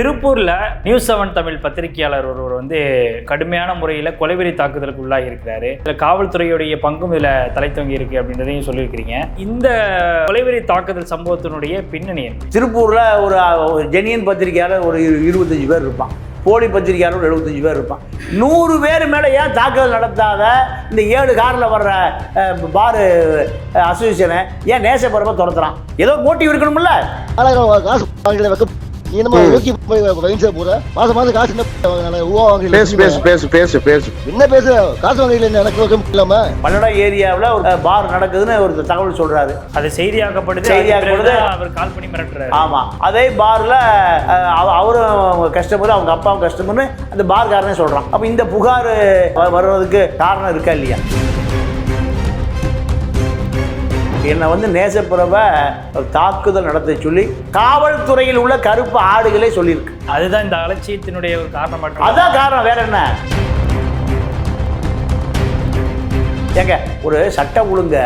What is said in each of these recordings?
திருப்பூரில் news seven Tamil பத்திரிகையாளர் ஒருவர் வந்து கடுமையான முறையில் கொலைவெறி தாக்குதலுக்கு உள்ளாகி இருக்கிறாரு. இதில் காவல்துறையுடைய பங்கும் இதில் தலை தொங்கி இருக்கு அப்படின்றதையும் சொல்லியிருக்கிறீங்க. இந்த கொலைவெறி தாக்குதல் சம்பவத்தினுடைய பின்னணி திருப்பூரில் ஒரு ஜெனியன் பத்திரிக்கையாளர் ஒரு இரு- இருபத்தஞ்சு பேர் இருப்பான். போலி பத்திரிக்கையாளர் ஒரு எழுபத்தஞ்சு பேர் இருப்பான். நூறு பேர் மேலே ஏன் தாக்குதல் நடத்தாத இந்த ஏழு காரில் வர்ற பாரு அசோசியேஷனை ஏன் நேசப்பரமாக துரத்துறான்? ஏதோ மோட்டிவ் இருக்கணும்ல? காசு நீ நம்ம நோக்கி போய் வயசு போற? மாசம் மாசம் காசு என்ன ஊவா வாங்கல பேசு பேசு பேசு பேசு பேசு. என்ன பேசு? காசு வாங்கல எனக்கு இல்லாம? பல்லடம் ஏரியாவில் ஒரு பார் நடக்குதுன்னு ஒரு தகவல் சொல்கிறாரு அது செய்தியாக்கப்படுது செய்தியாக்கப்படுது. அவர் கால் பண்ணி மிரட்டுறாரு. ஆமாம் அதே பாரில் அவரும் கஸ்டமர் அவங்க அப்பாவும் கஸ்டமர்னு அந்த பார்காரனே சொல்கிறான் அப்போ இந்த புகார் வர்றதுக்கு காரணம் இருக்கா இல்லையா? என்னை வந்து நேசப்புறவை தாக்குதல் நடத்த சொல்லி காவல்துறையில் உள்ள கருப்பு ஆடுகளே சொல்லியிருக்கு. அதுதான் இந்த அலட்சியத்தினுடைய ஒரு காரணமாக அதான் காரணம் வேற என்ன? ஏங்க ஒரு சட்ட ஒழுங்க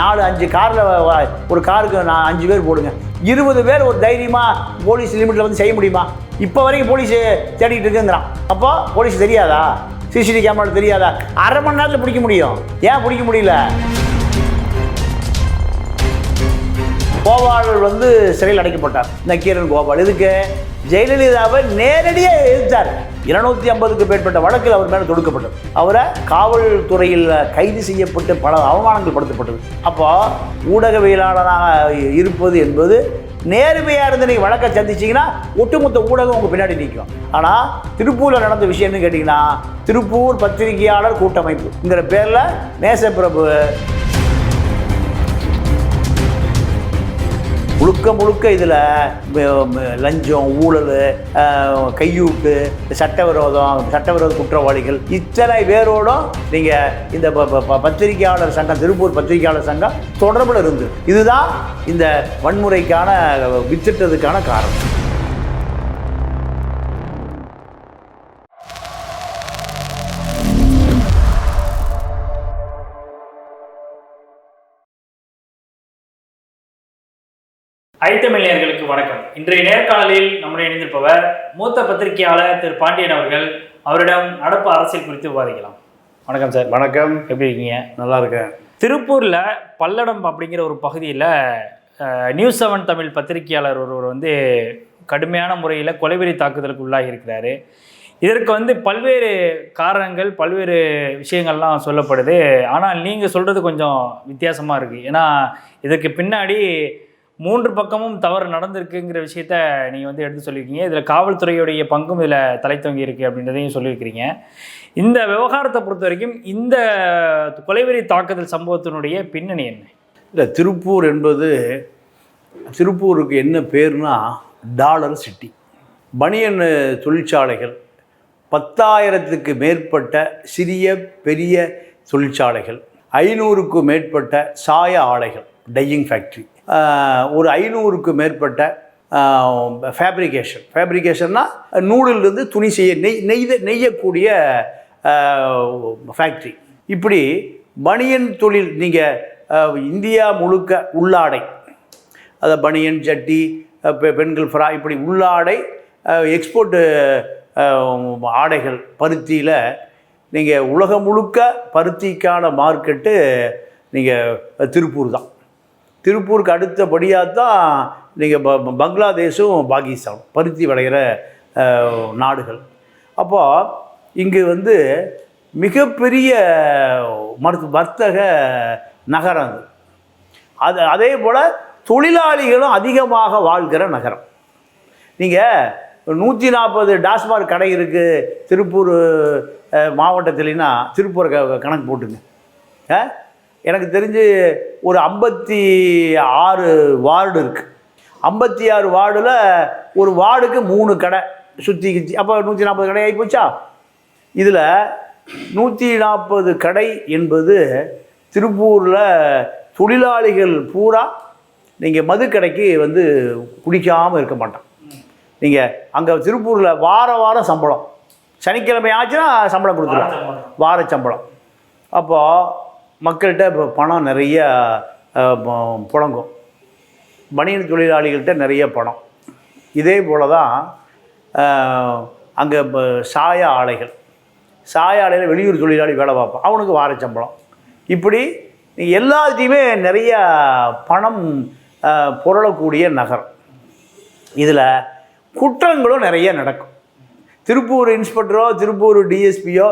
நாலு அஞ்சு காரில் ஒரு காருக்கு நான் அஞ்சு பேர் போடுங்க. இருபது பேர் ஒரு தைரியமாக போலீஸ் லிமிட்டில் வந்து செய்ய முடியுமா? இப்போ வரைக்கும் போலீஸ் தேடிட்டு இருக்குங்கிறான். அப்போ போலீஸ் தெரியாதா? சிசிடிவி கேமரா தெரியாதா? அரை மணி நேரத்தில் பிடிக்க முடியும். ஏன் பிடிக்க முடியல? கோபால் வந்து சிறையில் அடைக்கப்பட்டார். நக்கீரன் கோபால். இதுக்கு ஜெயலலிதாவை நேரடியாக எதிர்த்தார். இருநூத்தி ஐம்பதுக்கு மேற்பட்ட வழக்கில் அவர் மேலே தொடுக்கப்பட்டது. அவரை காவல்துறையில் கைது செய்யப்பட்டு பல அவமானங்கள் படுத்தப்பட்டது. அப்போ ஊடகவியலாளராக இருப்பது என்பது நேர்மையாக இருந்து நீங்கள் வழக்கை சந்திச்சீங்கன்னா ஒட்டுமொத்த ஊடகம் உங்கள் பின்னாடி நிற்கும். ஆனால் திருப்பூரில் நடந்த விஷயம்னு கேட்டிங்கன்னா திருப்பூர் பத்திரிகையாளர் கூட்டமைப்புங்கிற பேரில் நேசப்பிரபு முழுக்க முழுக்க இதில் லஞ்சம் ஊழல் கையூட்டு சட்டவிரோதம் சட்டவிரோத குற்றவாளிகள் இத்தனை பேரோடும் நீங்கள் இந்த ப- ப- ப- பத்திரிகையாளர் சங்கம் திருப்பூர் பத்திரிகையாளர் சங்கம் தொடர்பில் இருந்து. இதுதான் இந்த வன்முறைக்கான வித்திட்டதுக்கான காரணம். ஐத்தமிழியர்களுக்கு வணக்கம். இன்றைய நேர்காணலில் நம்முடைய இணைந்திருப்பவர் மூத்த பத்திரிகையாளர் திரு பாண்டியன் அவர்கள். அவரிடம் நடப்பு அரசியல் குறித்து விவாதிக்கலாம். வணக்கம் சார். வணக்கம். எப்படி இருக்கீங்க? நல்லா இருக்கேன். திருப்பூரில் பல்லடம் அப்படிங்கிற ஒரு பகுதியில் நியூஸ் செவன் தமிழ் பத்திரிகையாளர் ஒருவர் வந்து கடுமையான முறையில் கொலைவெறி தாக்குதலுக்கு உள்ளாகி இருக்கிறாரு. இதற்கு வந்து பல்வேறு காரணங்கள் பல்வேறு விஷயங்கள்லாம் சொல்லப்படுது. ஆனால் நீங்கள் சொல்கிறது கொஞ்சம் வித்தியாசமாக இருக்குது ஏன்னா இதற்கு பின்னாடி மூன்று பக்கமும் தவறு நடந்திருக்குங்கிற விஷயத்த நீங்கள் வந்து எடுத்து சொல்லியிருக்கீங்க. இதில் காவல்துறையுடைய பங்கும் இதில் தலைத்தொங்கி இருக்குது அப்படின்றதையும் சொல்லியிருக்கிறீங்க. இந்த விவகாரத்தை பொறுத்த வரைக்கும் இந்த கொலைவெறி தாக்குதல் சம்பவத்தினுடைய பின்னணி என்ன? இல்லை திருப்பூர் என்பது திருப்பூருக்கு என்ன பேர்னா டாலர் சிட்டி. பனியன் தொழிற்சாலைகள் பத்தாயிரத்துக்கு மேற்பட்ட சிறிய பெரிய தொழிற்சாலைகள் ஐநூறுக்கும் மேற்பட்ட சாய ஆலைகள் டையிங் ஃபேக்ட்ரி. ஒரு ஐநூறுக்கு மேற்பட்ட ஃபேப்ரிகேஷன் ஃபேப்ரிகேஷன்னா நூலிலிருந்து துணி செய்ய நெய் நெய்த நெய்யக்கூடிய ஃபேக்ட்ரி இப்படி பனியன் தொழில் நீங்கள் இந்தியா முழுக்க உள்ளாடை அதை பனியன் ஜட்டி பெ- பெண்கள் ஃப்ரா இப்படி உள்ளாடை எக்ஸ்போர்ட்டு ஆடைகள் பருத்தியில் நீங்கள் உலகம் முழுக்க பருத்திக்கான மார்க்கெட்டு நீங்கள் திருப்பூர் தான். திருப்பூருக்கு அடுத்தபடியாக தான் நீங்கள் ப பங்களாதேஷும் பாகிஸ்தானும் பருத்தி விளையிற நாடுகள். அப்போது இங்கு வந்து மிகப்பெரிய மருத்து வர்த்தக நகரம் அது. அது அதே போல் தொழிலாளிகளும் அதிகமாக வாழ்கிற நகரம். நீங்கள் நூற்றி நாற்பது டாஸ்மாக் கடை இருக்குது திருப்பூர் அஹ், மாவட்டத்திலனா திருப்பூர் க கணக்கு போட்டுங்க. எனக்கு தெரிஞ்சு ஒரு ஐம்பத்தி ஆறு வார்டு இருக்குது ஐம்பத்தி ஆறு வார்டில் ஒரு வார்டுக்கு மூணு கடை சுற்றி கிச்சி அப்போ நூற்றி நாற்பது கடை ஆகி போச்சா இதில் நூற்றி நாற்பது கடை என்பது திருப்பூரில் தொழிலாளிகள் பூரா நீங்கள் மதுக்கடைக்கு வந்து குடிக்காமல் இருக்க மாட்டான் நீங்கள் அங்கே திருப்பூரில் வார வாரம் சம்பளம். சனிக்கிழமை ஆச்சுன்னா சம்பளம் கொடுத்துருவோம் வார சம்பளம். அப்போது மக்கள்கிட்ட இப்போ பணம் நிறைய புழங்கும். பனியன் தொழிலாளிகள்கிட்ட நிறைய பணம். இதே போல தான் அங்கே சாய ஆலைகள். சாய ஆலையில் வெளியூர் தொழிலாளி வேலை பார்ப்பான். அவனுக்கு வார சம்பளம். இப்படி எல்லாத்தையுமே நிறைய பணம் புரளக்கூடிய நகரம். இதில் குற்றங்களும் நிறைய நடக்கும். திருப்பூர் இன்ஸ்பெக்டரோ திருப்பூர் டிஎஸ்பியோ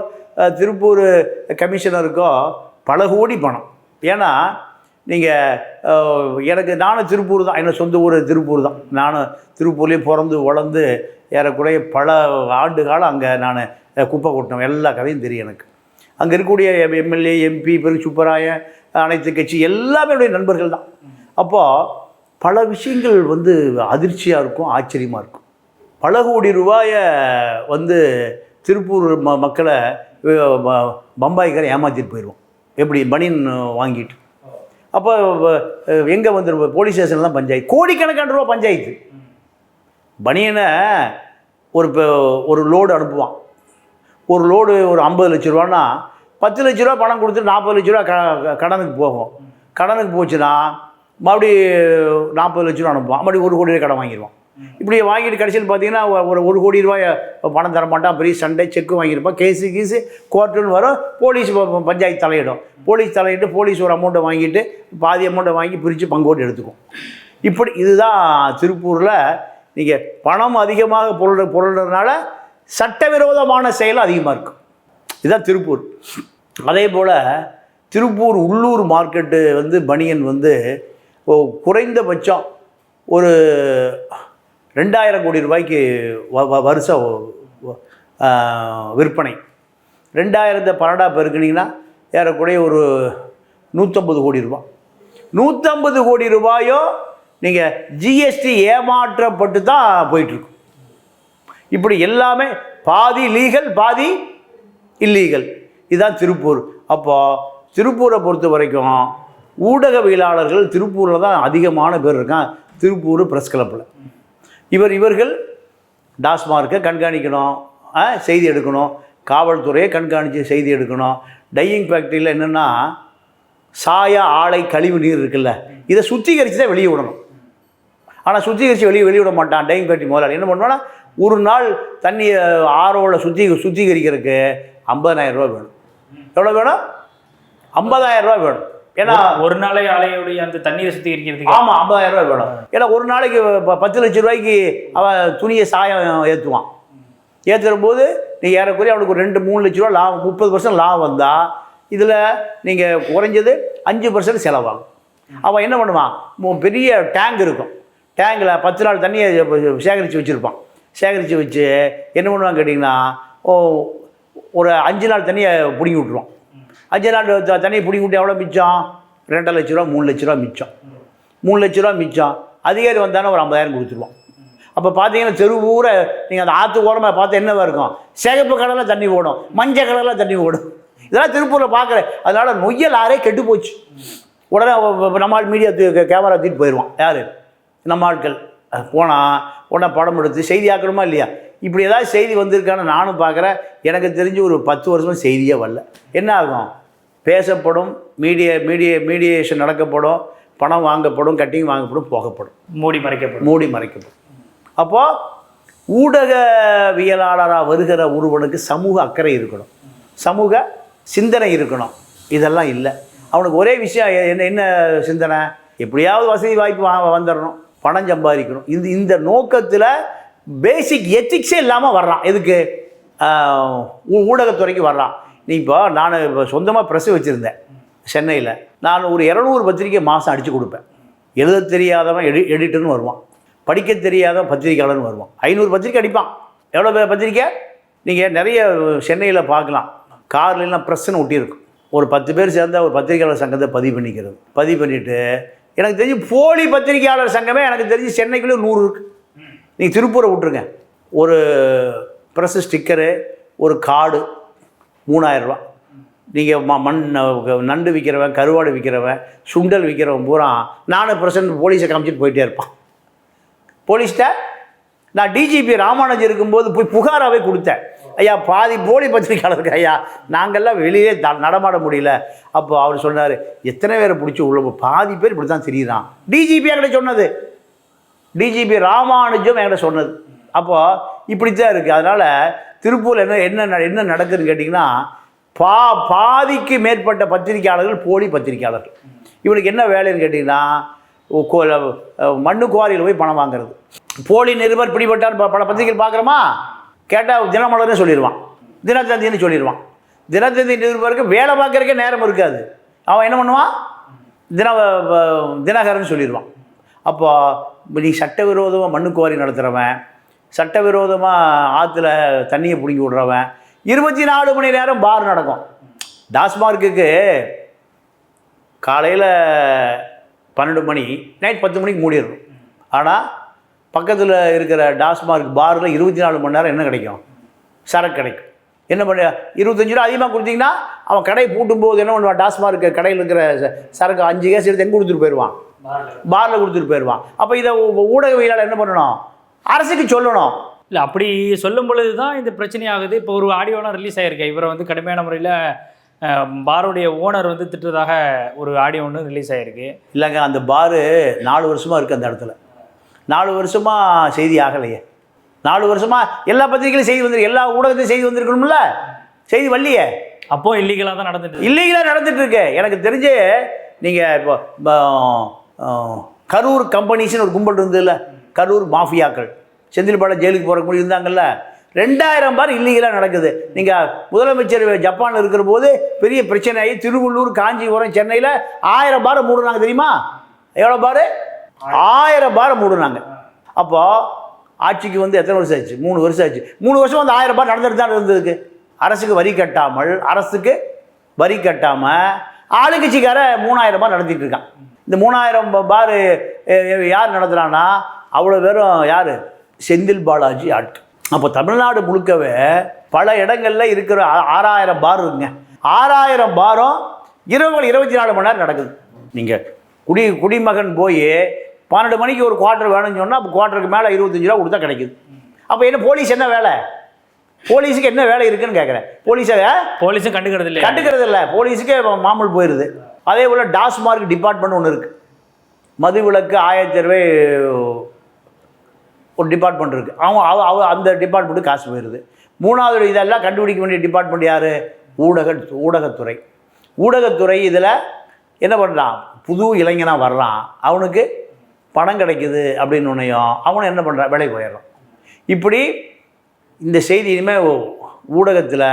திருப்பூர் கமிஷனருக்கோ பல கோடி பணம். ஏன்னா நீங்கள் எனக்கு நானும் திருப்பூர் தான். என்ன சொந்த ஊர் திருப்பூர் தான். நானும் திருப்பூர்லேயே பிறந்து வளர்ந்து ஏறக்குறைய பல ஆண்டு காலம் அங்கே நான் குப்பை கொட்டினோம் எல்லா கதையும் தெரியும் எனக்கு. அங்கே இருக்கக்கூடிய எம்எல்ஏ எம்பி பெரு சுப்பராயன் அனைத்து கட்சி எல்லாமே என்னுடைய நண்பர்கள் தான். அப்போது பல விஷயங்கள் வந்து அதிர்ச்சியாக இருக்கும் ஆச்சரியமாக இருக்கும். பல கோடி ரூபாயை வந்து திருப்பூர் ம மக்களை பம்பாய்க்கார ஏமாற்றிட்டு போயிடுவோம் எப்படி பனியன் வாங்கிட்டு? அப்போ எங்கே வந்து போலீஸ் ஸ்டேஷனில் தான் பஞ்சாயத்து? கோடிக்கணக்கான ரூபா பஞ்சாயத்து. பனியனை ஒரு இப்போ- ஒரு லோடு அனுப்புவான். ஒரு லோடு ஒரு ஐம்பது லட்ச ரூபான்னா பத்து லட்ச ரூபா பணம் கொடுத்து நாற்பது லட்ச ரூபா க கடனுக்கு போகும். கடனுக்கு போச்சுன்னா மறுபடியும் நாற்பது லட்ச ரூபா அனுப்புவான். மறுபடி ஒரு கோடி கடன் வாங்கிடுவான் இப்படி வாங்கிட்டு கடைசியில் பார்த்தீங்கன்னா ஒரு ஒரு கோடி ரூபாய் பணம் தர மாட்டான் பெரிய சண்டை செக்கு வாங்கியிருப்பான். கேஸு கீஸு கோர்ட்டுன்னு வரும். போலீஸ் பஞ்சாயத்து தலையிடும். போலீஸ் தலையிட்டு போலீஸ் ஒரு அமௌண்ட்டை வாங்கிட்டு பாதி அமௌண்ட்டை வாங்கி பிரித்து பங்கோட்டு எடுத்துக்கும். இப்படி இதுதான் திருப்பூரில் நீங்கள் பணம் அதிகமாக பொருள் பொருள்றதுனால சட்டவிரோதமான செயல் அதிகமாக இருக்கும் இதுதான் திருப்பூர். அதே போல் திருப்பூர் உள்ளூர் மார்க்கெட்டு வந்து பனியன் வந்து குறைந்தபட்சம் ஒரு ரெண்டாயிரம் கோடி ரூபாய்க்கு வ வ- வருஷம் விற்பனை. ரெண்டாயிரத்தை பன்னெண்டாக பெருக்கினீங்கன்னா ஏறக்குறைய ஒரு நூற்றம்பது கோடி ரூபாய் நூற்றம்பது கோடி ரூபாயோ நீங்கள் ஜிஎஸ்டி ஏமாற்றப்பட்டு தான் போயிட்டுருக்கும். இப்படி எல்லாமே பாதி லீகல் பாதி இல்லீகல் இதுதான் திருப்பூர். அப்போது திருப்பூரை பொறுத்த வரைக்கும் ஊடகவியலாளர்கள் திருப்பூரில் தான் அதிகமான பேர் இருக்கான் திருப்பூர் ப்ரெஸ் கிளப்பில் இவர் இவர்கள் டாஸ்மார்க்கை கண்காணிக்கணும் செய்தி எடுக்கணும். காவல்துறையை கண்காணித்து செய்தி எடுக்கணும். டையிங் ஃபேக்ட்ரியில் என்னென்னா சாய ஆலை கழிவு நீர் இருக்குல்ல இதை சுத்திகரித்து தான் வெளியே விடணும். ஆனால் சுத்திகரித்து வெளியே வெளியிட விட மாட்டான் டையிங் ஃபேக்ட்ரி முதலாளி. என்ன பண்ணுவான்னா ஒரு நாள் தண்ணியை ஆரோவில் சுத்தி சுத்திகரிக்கிறதுக்கு 50000 ரூபா வேணும். எவ்வளோ வேணும்? 50000 ரூபா வேணும். ஏன்னா ஒரு நாளை ஆலையுடைய அந்த தண்ணீரை சுத்திகரிக்கிறதுக்கு ஆமாம் 50000 ரூபா வேணும் ஏன்னா ஒரு நாளைக்கு பத்து லட்ச ரூபாய்க்கு அவன் துணியை சாயம் ஏற்றுவான் ஏற்றுற போது நீ ஏறக்குறைய அவனுக்கு ஒரு ரெண்டு மூணு லட்ச ரூபா லாபம் முப்பது பர்சன்ட் லாபம் வந்தால் இதில் நீங்கள் குறைஞ்சது அஞ்சு பர்சன்ட் செலவாகும். அவன் என்ன பண்ணுவான்? பெரிய டேங்க் இருக்கும். டேங்கில் பத்து நாள் தண்ணியை சேகரித்து வச்சுருப்பான். சேகரித்து வச்சு என்ன பண்ணுவான்னு கேட்டிங்கன்னா ஓ ஒரு அஞ்சு நாள் தண்ணியை பிடுங்கி விட்ருவான் அஞ்சு நாள் தண்ணியை பிடிங்கி விட்டு எவ்வளோ மிச்சம்? ரெண்டரை லட்ச ரூபா மூணு லட்ச ரூபா மிச்சம். மூணு லட்ச ரூபா மிச்சம். அதிகாரி வந்தானே ஒரு ஐம்பதாயிரம் கொடுத்துருவான். அப்போ பார்த்தீங்கன்னா தெரு ஊரை நீங்கள் அந்த ஆற்று ஓரமாக பார்த்தா என்னவாக இருக்கும்? சிகப்பு கடலில் தண்ணி ஓடும் மஞ்சள் கடலில் தண்ணி ஓடும். இதெல்லாம் திருப்பூரில் பார்க்குறேன் அதனால் நொய்யல் ஆறே கெட்டு போச்சு. உடனே நம்ம ஆள் மீடியா கேமரா தூக்கிட்டு போயிடுவான் யார்? நம்ம ஆட்கள். போனால் உடனே படம் எடுத்து செய்தி ஆக்கணுமா இல்லையா? இப்படி ஏதாவது செய்தி வந்திருக்கான்னு நானும் பார்க்குறேன் எனக்கு தெரிஞ்சு ஒரு பத்து வருஷமாக செய்தியே வரல. என்ன ஆகும்? பேசப்படும் மீடிய மீடிய மீடியேஷன் நடக்கப்படும் பணம் வாங்கப்படும் கட்டிங் வாங்கப்படும் போகப்படும். மூடி மறைக்கப்படும். மூடி மறைக்கப்படும். அப்போ ஊடகவியலாளராக வருகிற ஒருவனுக்கு சமூக அக்கறை இருக்கணும். சமூக சிந்தனை இருக்கணும். இதெல்லாம் இல்லை. அவனுக்கு ஒரே விஷயம் என்ன என்ன சிந்தனை? எப்படியாவது வசதி வாய்ப்பு வா வந்துடணும். பணம் சம்பாதிக்கணும். இந்த இந்த நோக்கத்தில் பேசிக் எத்திக்ஸே இல்லாமல் வர்றான். எதுக்கு? ஊடகத்துறைக்கு வர்றான். இப்போ நான் இப்போ சொந்தமாக ப்ரெஸ் வச்சுருந்தேன் சென்னையில். நான் ஒரு இரநூறு பத்திரிக்கை மாதம் அடித்து கொடுப்பேன். எழுத தெரியாதவன் எடி எடிட்டர்னு வருவான். படிக்க தெரியாதவன் பத்திரிக்கையாளர்னு வருவான். ஐநூறு பத்திரிக்கை அடிப்பான். எவ்வளோ பத்திரிக்கை? நீங்கள் நிறைய சென்னையில் பார்க்கலாம். கார்லாம் ப்ரெஸ்ஸுன்னு ஒட்டியிருக்கும் ஒரு பத்து பேர் சேர்ந்தா ஒரு பத்திரிக்கையாளர் சங்கத்தை பதிவு பண்ணிக்கிறது. பதிவு பண்ணிவிட்டு எனக்கு தெரிஞ்சு போலி பத்திரிக்கையாளர் சங்கமே எனக்கு தெரிஞ்சு சென்னைக்குள்ளே நூறு இருக்குது நீங்கள் திருப்பூரை விட்ருங்க ஒரு ப்ரெஸ் ஸ்டிக்கரு ஒரு கார்டு மூணாயிரரூபா நீங்கள் ம மண் நண்டு விற்கிறவன் கருவாடு விற்கிறவன் சுண்டல் விற்கிறவன் பூரா நானும் பிரசன்ட் போலீஸை காமிச்சிட்டு போயிட்டே இருப்பான். போலீஸ்கிட்ட நான் டிஜிபி ராமானுஜர் இருக்கும்போது போய் புகாராகவே கொடுத்தேன். ஐயா பாதி போலி பத்திரிக்கையாளருக்கு ஐயா நாங்கள்லாம் வெளியே த- நடமாட முடியல. அப்போ அவர் சொன்னார் எத்தனை பேரை பிடிச்சி உள்ள பாதி பேர் இப்படி தான் தெரியுதான் டிஜிபி என்கிட்ட சொன்னது. டிஜிபி ராமானுஜம் என்கிட்ட சொன்னது. அப்போது இப்படி தான் இருக்குது அதனால் திருப்பூரில் என்ன என்ன ந- என்ன நடக்குதுன்னு கேட்டிங்கன்னா பா பாதிக்கு மேற்பட்ட பத்திரிக்கையாளர்கள் போலி பத்திரிக்கையாளர்கள் இவனுக்கு என்ன வேலைன்னு கேட்டிங்கன்னா மண்ணு குவாரியில் போய் பணம் வாங்குறது. போலி நிருபர் பிடிபட்டார் ப- பல பத்திரிகைகள் பார்க்குறோமா? கேட்டால் தினமலர்னு சொல்லிடுவான் தினத்தந்தின்னு சொல்லிடுவான் தினத்தந்தி நிருபருக்கு வேலை பார்க்குறக்கே நேரம் இருக்காது. அவன் என்ன பண்ணுவான்? தின தினகரன் சொல்லிடுவான் அப்போ நீ சட்டவிரோதமாக மண்ணு குவாரி நடத்துகிறவன் சட்டவிரோதமாக ஆற்றுல தண்ணியை பிடுங்கி விடுறவன். இருபத்தி நாலு மணி நேரம் பார் நடக்கும். டாஸ்மார்க்குக்கு காலையில் பன்னெண்டு மணி நைட் பத்து மணிக்கு மூடிடணும். ஆனால் பக்கத்தில் இருக்கிற டாஸ்மார்க் பாரில் இருபத்தி நாலு மணி நேரம் என்ன கிடைக்கும்? சரக்கு கிடைக்கும். என்ன பண்ண இருபத்தஞ்சு ரூபா அதிகமாக கொடுத்தீங்கன்னா அவன் கடை பூட்டும் போது என்ன பண்ணுவான்? டாஸ்மார்க் கடையில் இருக்கிற சரக்கு அஞ்சு கேஸ் எடுத்து எங்கே கொடுத்துட்டு போயிடுவான்? பாரில் கொடுத்துட்டு போயிடுவான். அப்போ இதை ஊடகவியலாளர் என்ன பண்ணணும்? அரசுக்கு சொல்லணும். இல்லை அப்படி சொல்லும் பொழுது தான் இந்த பிரச்சனை ஆகுது இப்போ ஒரு ஆடியோலாம் ரிலீஸ் ஆகிருக்கு இவரை வந்து கடுமையான முறையில் பாருடைய ஓனர் வந்து திட்டுறதாக ஒரு ஆடியோ ஒன்று ரிலீஸ் ஆகிருக்கு இல்லைங்க அந்த பாரு நாலு வருஷமாக இருக்குது அந்த இடத்துல. நாலு வருஷமாக செய்தி ஆகலையே. நாலு வருஷமாக எல்லா பத்திரிகையிலும் செய்தி வந்திருக்கு. எல்லா ஊடகத்தையும் செய்தி வந்திருக்கணும்ல? செய்தி வரலையே. அப்போ இல்லீகலாக தான் நடந்துட்டு. இல்லீகலாக நடந்துட்டு இருக்கு. எனக்கு தெரிஞ்சு நீங்கள் இப்போ கரூர் கம்பெனிஸ்னு ஒரு கும்பல் இருந்ததுல்ல கரூர் மாஃபியாக்கள். செந்தில்பாட ஜெயிலுக்கு போகிற கூட இருந்தாங்கல்ல? ரெண்டாயிரம் பார் இல்லீகலாக நடக்குது. நீங்கள் முதலமைச்சர் ஜப்பானில் இருக்கிற போது பெரிய பிரச்சனை ஆகி திருவள்ளூர் காஞ்சிபுரம் சென்னையில் ஆயிரம் பாரை மூடுனாங்க தெரியுமா? எவ்வளோ பார்? ஆயிரம் பாரை மூடுனாங்க. அப்போது ஆட்சிக்கு வந்து எத்தனை வருஷம் ஆச்சு? மூணு வருஷம் ஆச்சு. மூணு வருஷம் வந்து ஆயிரம் பார் நடந்துட்டு தான் இருந்ததுக்கு. அரசுக்கு வரி கட்டாமல் அரசுக்கு வரி கட்டாமல் ஆளுங்கட்சிக்கார மூணாயிரம் பார் நடத்திட்டு இருக்கான். இந்த மூணாயிரம் பார் யார் நடத்துகிறான்னா அவ்வளோ பேரும் யார்? செந்தில் பாலாஜி ஆட்கள். அப்போ தமிழ்நாடு முழுக்கவே பல இடங்கள்ல இருக்கிற ஆறாயிரம் பார் இருக்குங்க. ஆறாயிரம் பாரும் இரவு இருபத்தி நாலு மணி நேரம் நடக்குது. நீங்கள் குடி குடிமகன் போய் பன்னெண்டு மணிக்கு ஒரு குவார்ட்டர் வேணும்னு சொன்னால் அப்போ குவார்ட்டருக்கு மேலே இருபத்தஞ்சு ரூபா கொடுத்தா கிடைக்குது. அப்போ என்ன போலீஸ் என்ன வேலை? போலீஸுக்கு என்ன வேலை இருக்குன்னு கேட்குறேன் போலீஸை போலீஸும் கண்டுக்கிறது இல்லையா? கண்டுக்கிறது இல்லை. போலீஸுக்கே மாமூல் போயிடுது அதே போல் டாஸ்மார்க் டிபார்ட்மெண்ட் ஒன்று இருக்குது மதுவிலக்கு ஆயத்தேர்வை ஒரு டிபார்ட்மெண்ட் இருக்குது அவன் அவ அவ அந்த டிபார்ட்மெண்ட்டு காசு போயிடுது மூணாவது இதெல்லாம் கண்டுபிடிக்க வேண்டிய டிபார்ட்மெண்ட் யார்? ஊடக ஊடகத்துறை. ஊடகத்துறை இதில் என்ன பண்ணுறான் புது இளைஞனாக வர்றான். அவனுக்கு பணம் கிடைக்குது அப்படின்னு உனையும் அவனும் என்ன பண்ணுறான் வேலைக்கு போயிடுறான். இப்படி இந்த செய்தி இனிமேல் ஊடகத்தில்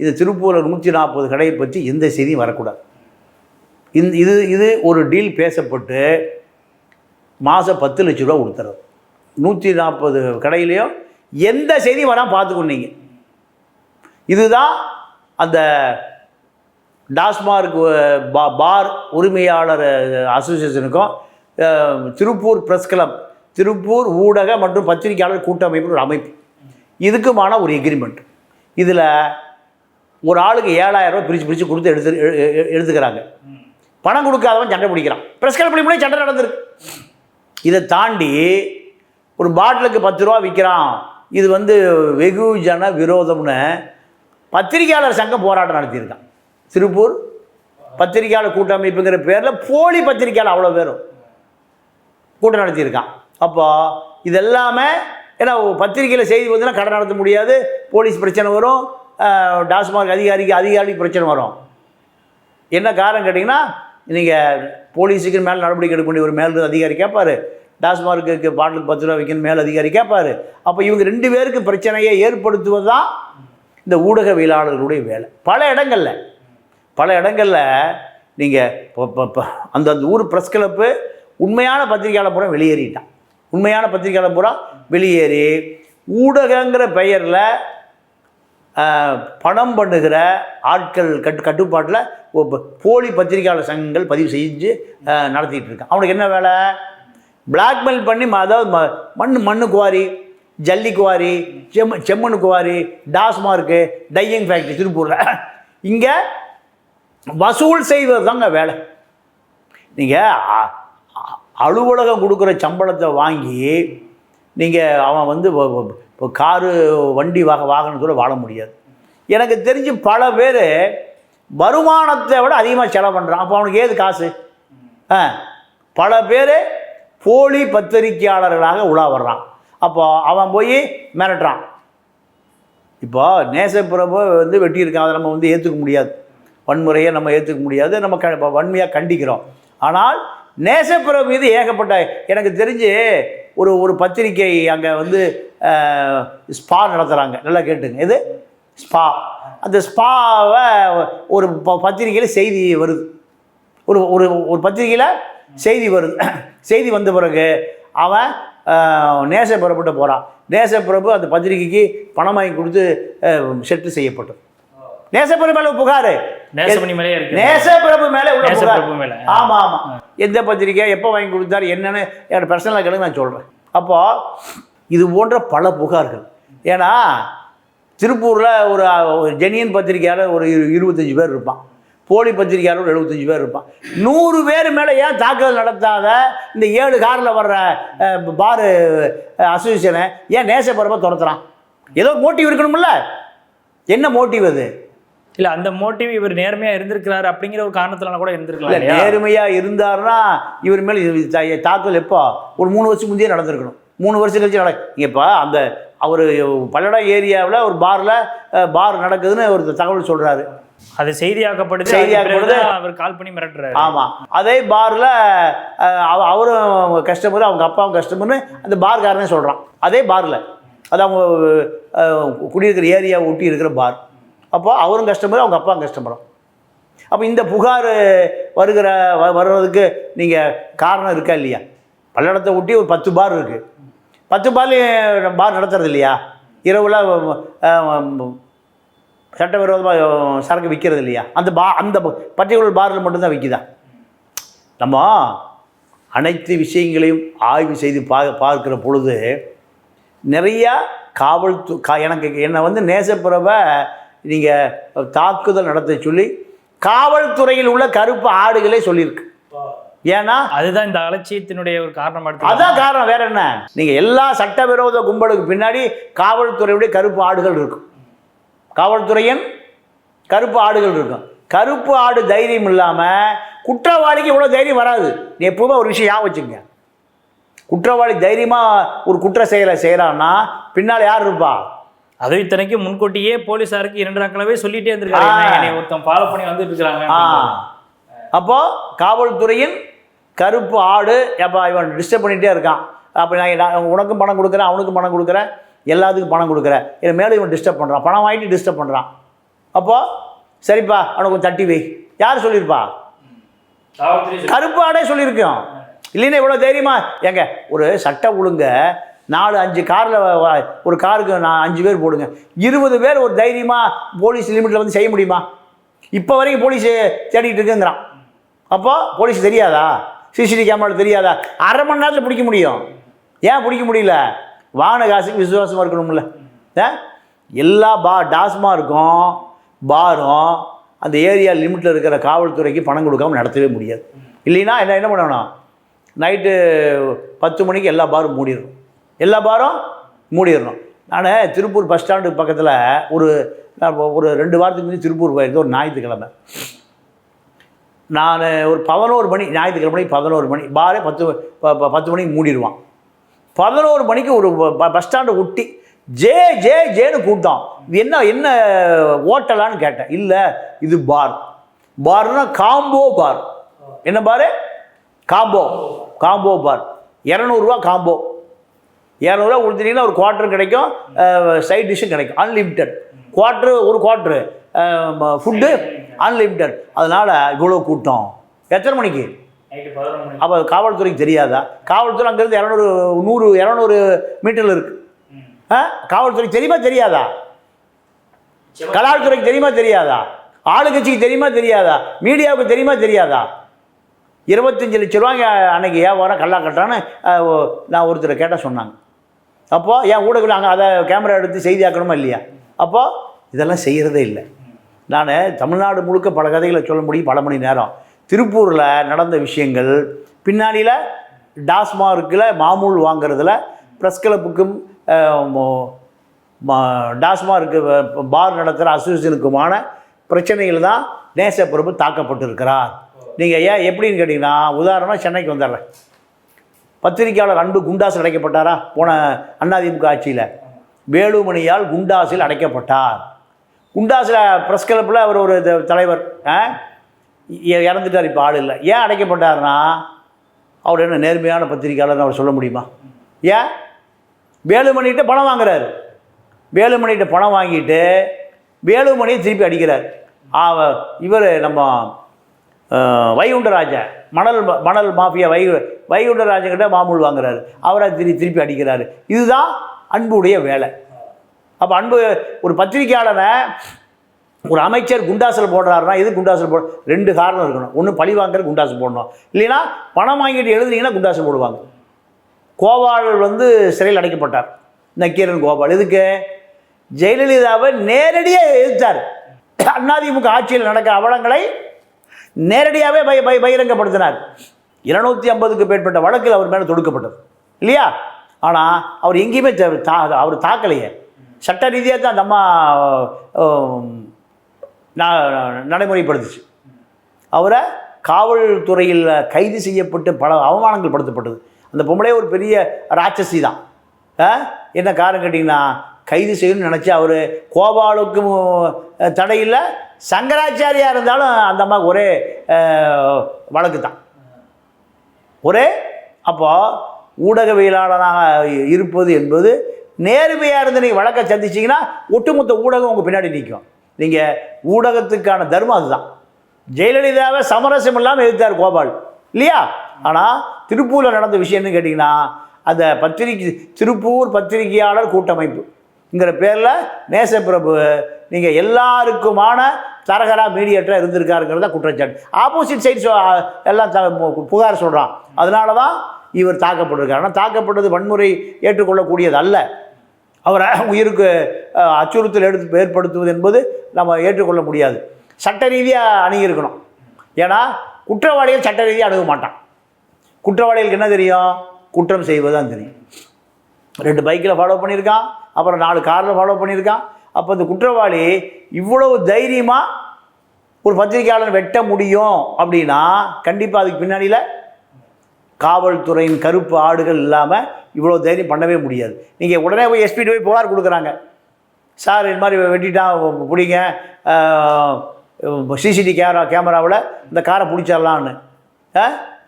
இது திருப்பூரில் நூற்றி நாற்பது கடையை பற்றி எந்த செய்தியும் வரக்கூடாது. இந்த இது இது ஒரு டீல் பேசப்பட்டு மாதம் பத்து லட்ச ரூபா கொடுத்துறது. நூற்றி நாற்பது கடையிலையோ எந்த செய்தி வராமல் பார்த்துக்கொண்டீங்க இதுதான் அந்த டாஸ்மார்க் பா- பார் உரிமையாளர் அசோசியேஷனுக்கும் திருப்பூர் பிரஸ் கிளப் திருப்பூர் ஊடக மற்றும் பத்திரிகையாளர் கூட்டமைப்பு ஒரு அமைப்பு. இதுக்குமான ஒரு எக்ரிமெண்ட் இதில் ஒரு ஆளுக்கு ஏழாயிரம் ரூபாய் பிரித்து பிரித்து கொடுத்து எடுத்து எடுத்துக்கிறாங்க. பணம் கொடுக்காதவன் சண்டை பிடிக்கிறான். ப்ரெஸ் கிளப் சண்டை நடந்திருக்கு. இதை தாண்டி ஒரு பாட்டிலுக்கு பத்து ரூபா விற்கிறான் இது வந்து வெகுஜன விரோதம்னு பத்திரிகையாளர் சங்கம் போராட்டம் நடத்தியிருக்கான். திருப்பூர் பத்திரிகையாளர் கூட்டமைப்புங்கிற பேரில் போலி பத்திரிகையாளர் அவ்வளோ பேரும் கூட்டம் நடத்தியிருக்கான். அப்போ இதெல்லாமே ஏன்னா பத்திரிகையில் செய்தி வந்துன்னா கடை நடத்த முடியாது போலீஸ் பிரச்சனை வரும் டாஸ்மாக் அதிகாரிக்கு அதிகாரிக்கு பிரச்சனை வரும். என்ன காரணம் கேட்டிங்கன்னா நீங்கள் போலீஸுக்கு மேலே நடவடிக்கை எடுக்க வேண்டிய ஒரு மேல் அதிகாரி கேட்பாரு டாஸ்மார்க்கு பாட்டிலுக்கு பத்து ரூபா வைக்கணும் மேல் அதிகாரி கேட்பாரு அப்போ இவங்க ரெண்டு பேருக்கு பிரச்சனையை ஏற்படுத்துவது தான் இந்த ஊடகவியலாளர்களுடைய வேலை. பல இடங்களில் பல இடங்களில் நீங்கள் அந்த அந்த ஊர் ப்ரெஸ் கிளப்பு உண்மையான பத்திரிகையாளர் பூரா வெளியேறிட்டான். உண்மையான பத்திரிகையாளர் பூரா வெளியேறி ஊடகங்கிற பெயரில் பணம் பண்ணுகிற ஆட்கள் கட்டு கட்டுப்பாட்டில் போலி பத்திரிகையாளர் சங்கங்கள் பதிவு செஞ்சு நடத்திட்டு இருக்கான். அவனுக்கு என்ன வேலை? பிளாக்மெயில் பண்ணி அதாவது ம மண் மண்ணு குவாரி ஜல்லி குவாரி செம் செம்மண் குவாரி டாஸ்மார்க்கு டையிங் ஃபேக்ட்ரி திருப்பூரில். இங்கே வசூல் செய்வது தாங்க வேலை நீங்கள் அலுவலகம் கொடுக்குற சம்பளத்தை வாங்கி நீங்கள் அவன் வந்து இப்போ காரு வண்டி வாக வாகனத்தோடு வாழ முடியாது. எனக்கு தெரிஞ்சு பல பேர் வருமானத்தை விட அதிகமாக செலவு பண்ணுறான் அப்போ அவனுக்கு ஏது காசு? ஆ பல பேர் போலி பத்திரிக்கையாளர்களாக உலா வர்றான். அப்போ அவன் போய் மிரட்டுறான். இப்போ நேசப்பிரபு வந்து வெட்டியிருக்கான். அதை நம்ம வந்து ஏற்றுக்க முடியாது. வன்முறையை நம்ம ஏற்றுக்க முடியாது. நம்ம க வன்மையாக கண்டிக்கிறோம். ஆனால் நேசப்பிரபு மீது ஏகப்பட்ட எனக்கு தெரிஞ்சு ஒரு ஒரு பத்திரிக்கை அங்கே வந்து ஸ்பா நடத்துகிறாங்க நல்லா கேட்டுங்க. இது ஸ்பா. அந்த ஸ்பாவை ஒரு ப பத்திரிக்கையில் செய்தி வருது. ஒரு ஒரு ஒரு பத்திரிக்கையில் செய்தி வருது செய்தி வந்த பிறகு அவன் ஆஹ், நேசப்பிரபுட்ட போகிறான் நேசப்பிரபு அந்த பத்திரிக்கைக்கு பணம் வாங்கி கொடுத்து செட்டு செய்யப்பட்டது. நேசப்பிரபு மேலே புகார். நேசப்பிரபு மேலே உள்ள. ஆமாம் ஆமாம் எந்த பத்திரிக்கை எப்போ வாங்கி கொடுத்தாரு என்னன்னு என்னோட பர்சனலாக கேளுங்க நான் சொல்கிறேன் அப்போ இது போன்ற பல புகார்கள். ஏன்னா திருப்பூரில் ஒரு ஜெனியன் பத்திரிக்கையாளர் ஒரு இரு- இருபத்தஞ்சு பேர் இருப்பான். போலி பத்திரிக்கையாளர் ஒரு எழுபத்தஞ்சு பேர் இருப்பான். நூறு பேர் மேலே ஏன் தாக்குதல் நடத்தாத இந்த ஏழு காரில் வர்ற பாரு அசோசியேஷனை ஏன் நேசப்பரமாக துரத்துறான்? ஏதோ மோட்டிவ் இருக்கணும்ல. என்ன மோட்டிவ் அது? இல்ல அந்த மோட்டிவ் இவர் நேர்மையா இருந்திருக்கிறாரு அப்படிங்கிற ஒரு காரணத்தினால கூட இருந்திருக்கலாம் இல்லை நேர்மையாக இருந்தாருன்னா இவர் மேலே தாக்குதல் எப்போ? ஒரு மூணு வருஷம் முந்தைய நடந்திருக்கணும். மூணு வருஷம் கழிச்சு நட இப்போ அந்த அவர் பல்லடம் ஏரியாவில் ஒரு பாரில் பார் நடக்குதுன்னு ஒரு தகவல் சொல்கிறாரு அது செய்தியாக்கப்படுது செய்தியாக்கப்படுது. அவர் கால் பண்ணி மிரட்டுறாரு. ஆமாம் அதே பாரில் அவரும் கஸ்டமர் அவங்க அப்பாவும் கஸ்டமர்னு அந்த பார்காரனே சொல்கிறான் அதே பாரில் அது அவங்க குடியிருக்கிற ஏரியா ஒட்டி இருக்கிற பார் அப்போ அவரும் கஸ்டமர் அவங்க அப்பாவும் கஸ்டமரும் அப்போ இந்த புகார் வருகிற வ- வர்றதுக்கு நீங்கள் காரணம் இருக்கா இல்லையா? பல்லடத்தை ஒட்டி ஒரு பத்து பார் இருக்குது பத்து பார்லையும் பார் நடத்துறது இல்லையா? இரவுல சட்டவிரோதமாக சரக்கு விற்கிறது இல்லையா? அந்த பா அந்த பர்டிகுலர் பாரில் மட்டும்தான் விற்கிதா நம்ம அனைத்து விஷயங்களையும் ஆய்வு செய்து பா பார்க்கிற பொழுது நிறையா காவல்து கா எனக்கு என்னை வந்து நேசப்புறவை நீங்கள் தாக்குதல் நடத்த சொல்லி காவல்துறையில் உள்ள கருப்பு ஆடுகளே சொல்லியிருக்கு. ஏன்னா? அதுதான் இந்த அலட்சியத்தினுடைய ஒரு காரணமா எடுத்து அதான் காரணம் வேற என்ன? நீங்கள் எல்லா சட்டவிரோத கும்பலுக்கு பின்னாடி காவல்துறையுடைய கருப்பு ஆடுகள் இருக்கும். காவல்துறையின் கருப்பு ஆடுகள் இருக்கும். கருப்பு ஆடு தைரியம் இல்லாமல் குற்றவாளிக்கு இவ்வளோ தைரியம் வராது. நீ எப்பவுமே ஒரு விஷயம் ஞாபகம் வச்சுங்க குற்றவாளி தைரியமாக ஒரு குற்ற செயலை செய்கிறான்னா பின்னால் யார் இருப்பா? அதுவும் இத்தனைக்கும் முன்கூட்டியே போலீசாருக்கு இரண்டு நாட்களாவே சொல்லிட்டே இருந்திருக்காரு ஆ. "என்ன, என்னை ஒருத்தன் ஃபாலோ பண்ணி வந்துட்டு இருக்காங்க ஆ. அப்போ காவல்துறையின் கருப்பு ஆடு அப்போ இவன் டிஸ்டர்ப் பண்ணிகிட்டே இருக்கான். அப்போ நான் உனக்கும் பணம் கொடுக்குறேன் அவனுக்கும் பணம் கொடுக்குறேன். எல்லாத்துக்கும் பணம் கொடுக்குறேன் இவன் மேலே இவன் டிஸ்டர்ப் பண்ணுறான் பணம் வாங்கிட்டு டிஸ்டர்ப் பண்ணுறான் அப்போ சரிப்பா அவனுக்கு கொஞ்சம் தட்டி வை. யார் சொல்லியிருப்பா? கருப்பு ஆடே சொல்லியிருக்கோம். இல்லைன்னா இவ்வளோ தைரியமா ஏங்க ஒரு சட்ட ஒழுங்க நாலு அஞ்சு காரில் ஒரு காருக்கு நான் அஞ்சு பேர் போடுங்க. இருபது பேர் ஒரு தைரியமாக போலீஸ் லிமிட்டில் வந்து செய்ய முடியுமா? இப்போ வரைக்கும் போலீஸ் தேடிட்டு இருக்குங்கிறான். அப்போ போலீஸ் தெரியாதா? சிசிடிவி கேமரா தெரியாதா? அரை மணி நேரத்தில் பிடிக்க முடியும். ஏன் பிடிக்க முடியல? வாங்கின காசுக்கு விசுவாசமாக இருக்கணும்ல. ஆ? எல்லா பா டாஸ்மார்க்கும் பாரும் அந்த ஏரியா லிமிட்டில் இருக்கிற காவல்துறைக்கு பணம் கொடுக்காம நடத்தவே முடியாது. இல்லைன்னா என்ன என்ன பண்ணணும் நைட்டு பத்து மணிக்கு எல்லா பாரும் மூடிடணும். எல்லா பாரும் மூடிடணும். நான் திருப்பூர் பஸ் ஸ்டாண்டு பக்கத்தில் ஒரு நான் ஒரு ரெண்டு வாரத்துக்கு முன்னாடி திருப்பூர் போயிருந்தேன் ஒரு ஞாயிற்றுக்கிழமை. நான் ஒரு பதினோரு மணி ஞாயிற்றுக்கிழமை பதினோரு மணி பாரே பத்து ப- பத்து மணிக்கு மூடிடுவான். பதினோரு மணிக்கு ஒரு ப- பஸ் ஸ்டாண்டை ஒட்டி ஜே ஜே ஜேன்னு இது என்ன என்ன ஓட்டலான்னு கேட்டேன். இல்லை இது பார். பார்னா காம்போ பார். என்ன பாரு? காம்போ. காம்போ பார். இரநூறுவா காம்போ. இரநூறுவா கொடுத்துட்டீங்கன்னா ஒரு குவார்ட்டர் கிடைக்கும் சைட் டிஷ்ஷும் கிடைக்கும். அன்லிமிட்டெட். குவார்ட்ரு ஒரு குவார்ட்ரு ஃபுட்டு அன்லிமிட்டெட். அதனால் இவ்வளோ கூட்டம் எத்தனை மணிக்கு? அப்போ காவல்துறைக்கு தெரியாதா? காவல்துறை அங்கேருந்து இரநூறு நூறு இரநூறு மீட்டரில் இருக்கு. ஆ? காவல்துறைக்கு தெரியுமா தெரியாதா? கலால்துறைக்கு தெரியுமா தெரியாதா? ஆளுங்கட்சிக்கு தெரியுமா தெரியாதா? மீடியாவுக்கு தெரியுமா தெரியாதா? இருபத்தஞ்சு லட்ச ரூபாய்க்கு அன்னைக்கு வியாபாரம் கல்லா ஓ- நான் ஒருத்தர் கேட்டால் சொன்னாங்க. அப்போது என் ஊடகங்கள் அங்கே அதை கேமரா எடுத்து செய்தியாக்கணுமா இல்லையா? அப்போது இதெல்லாம் செய்கிறதே இல்லை. நான் தமிழ்நாடு முழுக்க பல கதைகளை சொல்ல முடியும் பல மணி நேரம். திருப்பூரில் நடந்த விஷயங்கள் பின்னாடியில் டாஸ்மார்க்கில் மாமூல் வாங்கிறதுல ப்ரெஸ் கிளப்புக்கும் டாஸ்மார்க்கு பார் நடத்துகிற அசோசியேஷனுக்குமான பிரச்சனைகள் தான் நேசப்பிரபு தாக்கப்பட்டிருக்கிறார். நீங்கள் ஏன் எப்படின்னு கேட்டிங்கன்னா உதாரணமாக சென்னைக்கு வந்துடுறேன். பத்திரிகையாளர் அன்பு குண்டாஸ் அடைக்கப்பட்டாரா? போன அண்ணாதிமுக ஆட்சியில். வேலுமணியால் குண்டாஸில் அடைக்கப்பட்டார். குண்டாசில் ப்ரெஸ் கிளப்பில் அவர் ஒரு தலைவர் ஆ? இறந்துட்டார் இப்போ ஆள் இல்லை. ஏன் அடைக்கப்பட்டார்னா அவர் என்ன நேர்மையான பத்திரிகையாளர்னு அவர் சொல்ல முடியுமா? ஏன்? வேலுமணிகிட்ட பணம் வாங்குறாரு. வேலுமணிகிட்ட பணம் வாங்கிட்டு வேலுமணியை திருப்பி அடிக்கிறார். ஆவ இவர் நம்ம அஹ், வைகுண்டராஜா மணல் மணல் மாஃபியா வை வைகுண்டராஜங்கிட்ட மாமூல் வாங்குறாரு. அவரை திரு திருப்பி அடிக்கிறாரு. இதுதான் அன்புடைய வேலை. அப்போ அன்பு ஒரு பத்திரிக்கையாளனை ஒரு அமைச்சர் குண்டாசல் போடுறாருன்னா எது குண்டாசல் போட ரெண்டு காரணம் இருக்கணும். ஒன்று பழி வாங்குற குண்டாசல் போடணும். இல்லைன்னா பணம் வாங்கிட்டு எழுதுனீங்கன்னா குண்டாசல் போடுவாங்க. கோபால் வந்து சிறையில் அடைக்கப்பட்டார். நக்கீரன் கோபால். எதுக்கு? ஜெயலலிதாவை நேரடியாக எதிர்த்தார். அதிமுக ஆட்சியில் நடக்க அவலங்களை நேரடியாகவே பய பய பகிரங்கப்படுத்தினார். இருநூத்தி ஐம்பதுக்கு மேற்பட்ட வழக்கில் அவர் மேலே தொடுக்கப்பட்டது. இல்லையா? ஆனால் அவர் எங்கேயுமே அவர் தாக்கலையே. சட்ட ரீதியாக தான் அந்த அம்மா நடைமுறைப்படுத்துச்சு. அவரை காவல்துறையில் கைது செய்யப்பட்டு பல அவமானங்கள் படுத்தப்பட்டது. அந்த பொம்பளை ஒரு பெரிய ராட்சசி தான். என்ன காரணம் கேட்டிங்கன்னா கைது செய்யணும்னு நினச்சி அவர் கோபாலுக்கும் தடையில் சங்கராச்சாரியாக இருந்தாலும் அந்த அம்மாவுக்கு ஒரே வழக்கு தான். ஒரே அப்போது ஊடகவியலாளராக இருப்பது என்பது நேர்மையாக இருந்து நீங்கள் வழக்கை சந்திச்சிங்கன்னா ஒட்டுமொத்த ஊடகம் உங்கள் பின்னாடி நிற்கும். நீங்கள் ஊடகத்துக்கான தர்மம் அதுதான். ஜெயலலிதாவை சமரசம் இல்லாமல் எதிர்த்தார் கோபால். இல்லையா? ஆனால் திருப்பூரில் நடந்த விஷயம்னு கேட்டிங்கன்னா அந்த பத்திரிகை திருப்பூர் பத்திரிகையாளர் கூட்டமைப்புங்கிற பேரில் நேசப்பிரபு நீங்கள் எல்லாருக்குமான தரகரா மீடியேட்டராக இருந்திருக்காருங்கிறத குற்றச்சாட்டு. ஆப்போசிட் சைட்ஸ் எல்லாம் த புகார் சொல்கிறான் அதனால தான் இவர் தாக்கப்பட்டிருக்கார். ஆனால் தாக்கப்பட்டது வன்முறை ஏற்றுக்கொள்ளக்கூடியது அல்ல அவரை உயிருக்கு அச்சுறுத்தல் எடுத்து ஏற்படுத்துவது என்பது நம்ம ஏற்றுக்கொள்ள முடியாது. சட்ட ரீதியாக அணுகியிருக்கணும். ஏன்னா குற்றவாளிகள் சட்ட ரீதியாக அணுக மாட்டான். குற்றவாளிகளுக்கு என்ன தெரியும்? குற்றம் செய்வது தான் தெரியும். ரெண்டு பைக்கில் ஃபாலோ பண்ணியிருக்கான் அப்புறம் நாலு காரில் ஃபாலோ பண்ணியிருக்கான். அப்போ இந்த குற்றவாளி இவ்வளவு தைரியமாக ஒரு பத்திரிகையாளர் வெட்ட முடியும் அப்படின்னா கண்டிப்பாக அதுக்கு பின்னாடியில் காவல்துறையின் கருப்பு ஆடுகள் இல்லாமல் இவ்வளோ தைரியம் பண்ணவே முடியாது. நீங்கள் உடனே போய் எஸ்பிட்டு போய் புகார் கொடுக்குறாங்க. சார் இது மாதிரி வெட்டிட்டான் பிடிங்க. சிசிடி கேமரா கேமராவில் இந்த காரை பிடிச்சிடலான்னு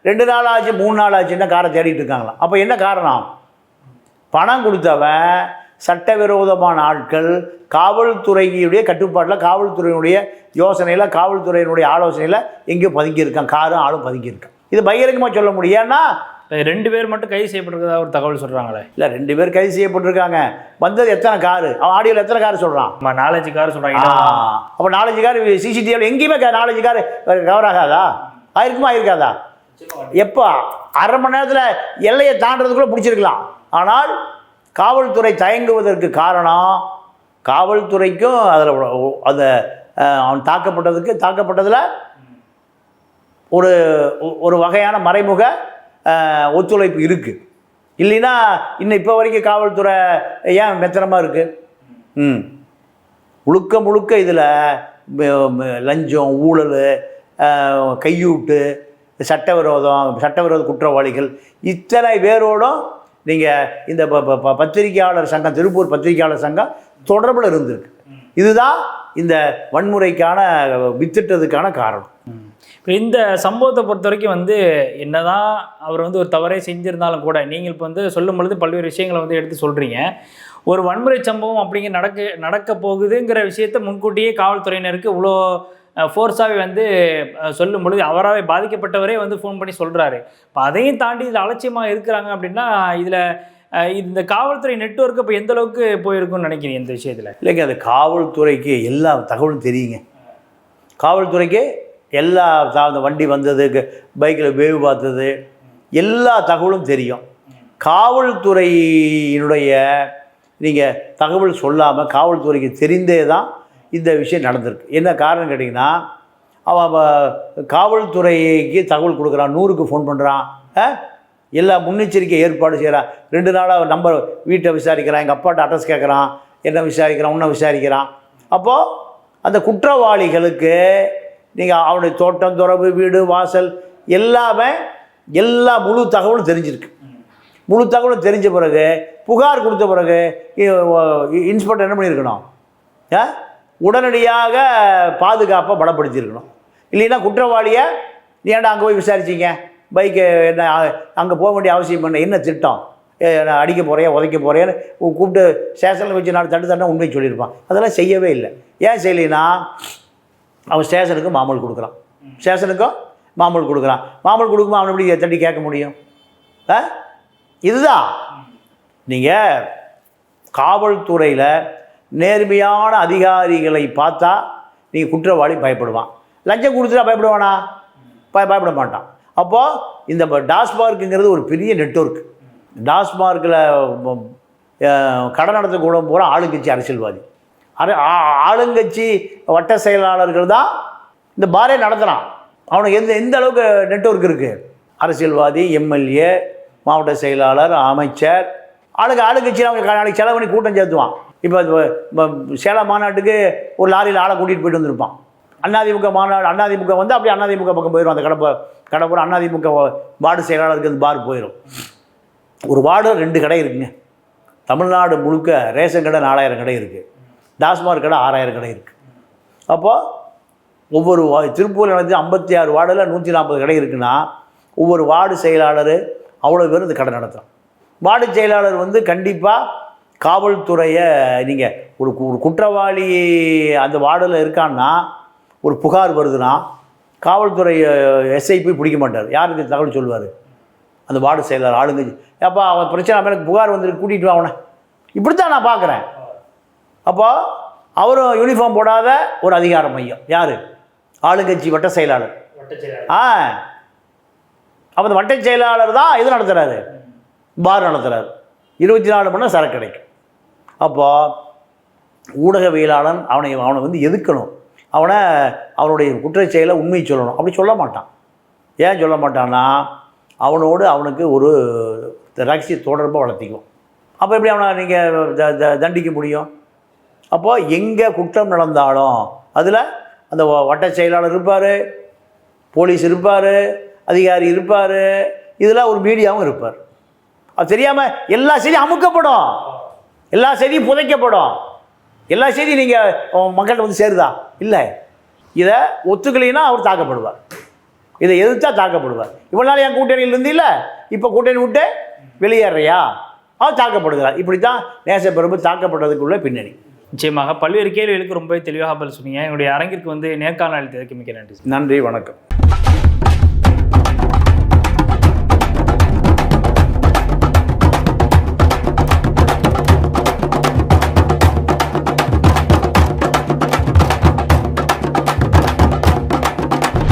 ரெண்டு நாள் ஆச்சு மூணு நாள் ஆச்சுன்னா காரை தேடிட்டு இருக்காங்களாம். அப்போ என்ன காரணம்? பணம் கொடுத்தவன் சட்டவிரோதமான ஆட்கள் காவல்துறையுடைய கட்டுப்பாட்டில் காவல்துறையினுடைய யோசனையில் காவல்துறையினுடைய ஆலோசனையில் எங்கேயோ பதுங்கியிருக்கான். காரும் ஆளும் பதுங்கியிருக்கான். இது பகிரங்கமாக சொல்ல முடியும். ஏன்னா ரெண்டு பேர் மட்டும் கைது செய்யப்பட்டிருக்கதா ஒரு தகவல் சொல்றாங்களே? இல்லை ரெண்டு பேர் கைது செய்யப்பட்டிருக்காங்க. வந்தது எத்தனை காரு? அவன் ஆடியோவில் எத்தனை கார் சொல்கிறான் ஆமா நாலஞ்சு கார் சொல்றாங்க. அப்போ நாலஞ்சு கார் சிசிடிவியில் எங்கேயுமே நாலஞ்சு கார் கவர் ஆகாதா? ஆயிருக்குமா ஆயிருக்காதா? எப்போ அரை மணி நேரத்தில் எல்லையை தாண்டதுக்குள்ளே பிடிச்சிருக்கலாம். ஆனால் காவல்துறை தயங்குவதற்கு காரணம் காவல்துறைக்கும் அதில் அந்த அவன் தாக்கப்பட்டதுக்கு தாக்கப்பட்டதில் ஒரு ஒரு வகையான மறைமுக ஒத்துழைப்பு இருக்குது இல்லைன்னா இன்னும் இப்போ வரைக்கும் காவல்துறை ஏன் மெத்தனமாக இருக்குது ம். முழுக்க முழுக்க இதில் லஞ்சம் ஊழல் கையூட்டு சட்டவிரோதம் சட்டவிரோத குற்றவாளிகள் இத்தனை பேரோடும் நீங்கள் இந்த ப- ப- ப- பத்திரிகையாளர் சங்கம் திருப்பூர் பத்திரிகையாளர் சங்கம் தொடர்பில் இருந்திருக்கு. இதுதான் இந்த வன்முறைக்கான வித்திட்டதுக்கான காரணம். இந்த சம்பவத்தை பொறுத்த வரைக்கும் வந்து என்னதான் அவர் வந்து ஒரு தவறே செஞ்சிருந்தாலும் கூட நீங்கள் இப்போ வந்து சொல்லும் பொழுது பல்வேறு விஷயங்களை வந்து எடுத்து சொல்கிறீங்க ஒரு வன்முறை சம்பவம் அப்படிங்க நடக்க நடக்க போகுதுங்கிற விஷயத்தை முன்கூட்டியே காவல்துறையினருக்கு இவ்வளோ ஃபோர்ஸாகவே வந்து சொல்லும் பொழுது அவராகவே பாதிக்கப்பட்டவரே வந்து ஃபோன் பண்ணி சொல்கிறாரு இப்போ அதையும் தாண்டி இதில் அலட்சியமாக இருக்கிறாங்க அப்படின்னா இதில் இந்த காவல்துறை நெட்ஒர்க் இப்போ எந்த அளவுக்கு போயிருக்கும்னு நினைக்கிறீங்க இந்த விஷயத்தில்? இல்லைங்க அது காவல்துறைக்கு எல்லா தகவலும் தெரியுங்க. காவல்துறைக்கு எல்லா அந்த வண்டி வந்தது பைக்கில் வேவு பார்த்தது எல்லா தகவலும் தெரியும். காவல்துறையினுடைய நீங்கள் தகவல் சொல்லாமல் காவல்துறைக்கு தெரிந்தே தான் இந்த விஷயம் நடந்திருக்கு. என்ன காரணம் கேட்டிங்கன்னா அவன் காவல்துறைக்கு தகவல் கொடுக்குறான் நூறுக்கு ஃபோன் பண்ணுறான் எல்லா முன்னெச்சரிக்கை ஏற்பாடு செய்கிறான் ரெண்டு நாளாக நம்பர் வீட்டை விசாரிக்கிறான் எங்கள் அப்பாட்ட அட்ரஸ் கேட்குறான் என்ன விசாரிக்கிறான் உன்னை விசாரிக்கிறான். அப்போது அந்த குற்றவாளிகளுக்கு நீங்கள் அவனுடைய தோட்டம் துறவு வீடு வாசல் எல்லாமே எல்லா முழு தகவலும் தெரிஞ்சிருக்கு. முழு தகவலும் தெரிஞ்ச பிறகு புகார் கொடுத்த பிறகு இன்ஸ்பெக்டர் என்ன பண்ணியிருக்கணும்? ஆ? உடனடியாக பாதுகாப்பை பலப்படுத்தியிருக்கணும். இல்லைன்னா குற்றவாளியை நீ ஏன்டா அங்கே போய் விசாரிச்சீங்க? பைக்கு என்ன அங்கே போக வேண்டிய அவசியம் என்ன? என்ன திட்டம்? ஏ, நான் அடிக்க போகிறேன் உதைக்க போகிறேன்னு கூப்பிட்டு ஸ்டேஷனில் வச்சு நான் தட்டு தட்டா உண்மை சொல்லியிருப்பான். அதெல்லாம் செய்யவே இல்லை. ஏன் செய்யலைன்னா அவன் ஸ்டேஷனுக்கு மாமூல் கொடுக்குறான். ஸ்டேஷனுக்கும் மாமூல் கொடுக்குறான். மாமூல் கொடுக்கும்போது அவனை எப்படி தட்டி கேட்க முடியும்? ஆ? இதுதான் நீங்கள் காவல்துறையில் நேர்மையான அதிகாரிகளை பார்த்தா நீங்கள் குற்றவாளி பயப்படுவான். லஞ்சம் கொடுத்துட்டா பயப்படுவானா? பய பயப்பட மாட்டான். அப்போது இந்த டாஸ்மார்க்குங்கிறது ஒரு பெரிய நெட்வொர்க். டாஸ்மார்க்கில் கடன் நடத்த கூட போகிற ஆளுங்கட்சி அரசியல்வாதி. ஆளுங்கட்சி வட்ட செயலாளர்கள் தான் இந்த பாரே நடத்துகிறான் அவனுக்கு எந்த எந்த அளவுக்கு நெட்ஒர்க் இருக்குது அரசியல்வாதி எம்எல்ஏ மாவட்ட செயலாளர் அமைச்சர் ஆளுங்க ஆளுங்கட்சியில் அவங்க நாளைக்கு செலவு பண்ணி கூட்டம் சேர்த்துவான். இப்போ சேலம் மாநாட்டுக்கு ஒரு லாரியில் ஆளை கூட்டிகிட்டு போயிட்டு வந்திருப்பான். அண்ணாதிமுக மாநாடு அண்ணாதிமுக வந்து அப்படியே அண்ணாதிமுக பக்கம் போயிடும் அந்த கடை கடப்புறம் அண்ணாதிமுக வார்டு செயலாளருக்கு அந்த பார் போயிடும் ஒரு வார்டு ரெண்டு கடை இருக்குங்க. தமிழ்நாடு முழுக்க ரேஷன் கடை நாலாயிரம் கடை இருக்குது டாஸ்மாக் கடை ஆறாயிரம் கடை இருக்குது அப்போது ஒவ்வொரு வா- திருப்பூர் நடந்து ஐம்பத்தி ஆறு வார்டில் நூற்றி நாற்பது கடை இருக்குன்னா ஒவ்வொரு வார்டு செயலாளர் அவ்வளோ பேர் இந்த கடை நடத்துகிறோம் வார்டு செயலாளர் வந்து கண்டிப்பாக காவல்துறையை நீங்கள் ஒரு ஒரு குற்றவாளி அந்த வார்டில் இருக்கான்னா ஒரு புகார் வருதுன்னா காவல்துறை எஸ்ஐ போய் பிடிக்க மாட்டார். யாருக்கு தகவல் சொல்லுவார்? அந்த வார்டு செயலாளர் ஆளுங்க. ஏப்பா அவன் பிரச்சனை எனக்கு புகார் வந்துருக்கு கூட்டிகிட்டு வா அவனை. இப்படி தான் நான் பார்க்குறேன் அப்போ அவரும் யூனிஃபார்ம் போடாத ஒரு அதிகார மையம். யார்? ஆளுங்கட்சி வட்ட செயலாளர். ஆ. அப்போ இந்த வட்ட செயலாளர் தான் இது நடத்துகிறாரு பார் நடத்துகிறாரு இருபத்தி நாலு மணி நேரம் சரக்கு கிடைக்கும். அப்போ ஊடகவியலாளன் அவனை அவனை வந்து எதுக்கணும்? அவனை அவனுடைய குற்றச் செயலை உண்மை சொல்லணும். அப்படி சொல்ல மாட்டான். ஏன் சொல்ல மாட்டான்னா அவனோடு அவனுக்கு ஒரு ரகசிய தொடர்பை வளர்த்திக்கும். அப்போ எப்படி அவனை நீங்கள் தண்டிக்க முடியும்? அப்போது எங்கே குற்றம் நடந்தாலும் அதில் அந்த வ- வட்ட செயலாளர் இருப்பார் போலீஸ் இருப்பார் அதிகாரி இருப்பார் இதில் ஒரு மீடியாவும் இருப்பார். அது தெரியாமல் எல்லா செய்தியும் அமுக்கப்படும். எல்லா செய்தியும் புதைக்கப்படும். எல்லா செய்தியும் நீங்கள் மக்கள்கிட்ட வந்து சேருதா? இல்லை. இதை ஒத்துக்கலைன்னா அவர் தாக்கப்படுவார். இதை எதிர்த்தா தாக்கப்படுவார். இவ்வளோ நாள் என் கூட்டணியில் இருந்து இல்லை இப்போ கூட்டணி விட்டு வெளியேறியா அவர் தாக்கப்படுகிறார். இப்படி தான் நேசப்பெரும்பு தாக்கப்படுறதுக்குள்ள பின்னணி. நிச்சயமாக. பல்வேறு கேள்விகளுக்கு ரொம்பவே தெளிவாக பதில் சொன்னீங்க. என்னுடைய அரங்கிற்கு வந்து நேர்காணல் அளித்ததுக்கு மிக்க நன்றி. நன்றி வணக்கம்.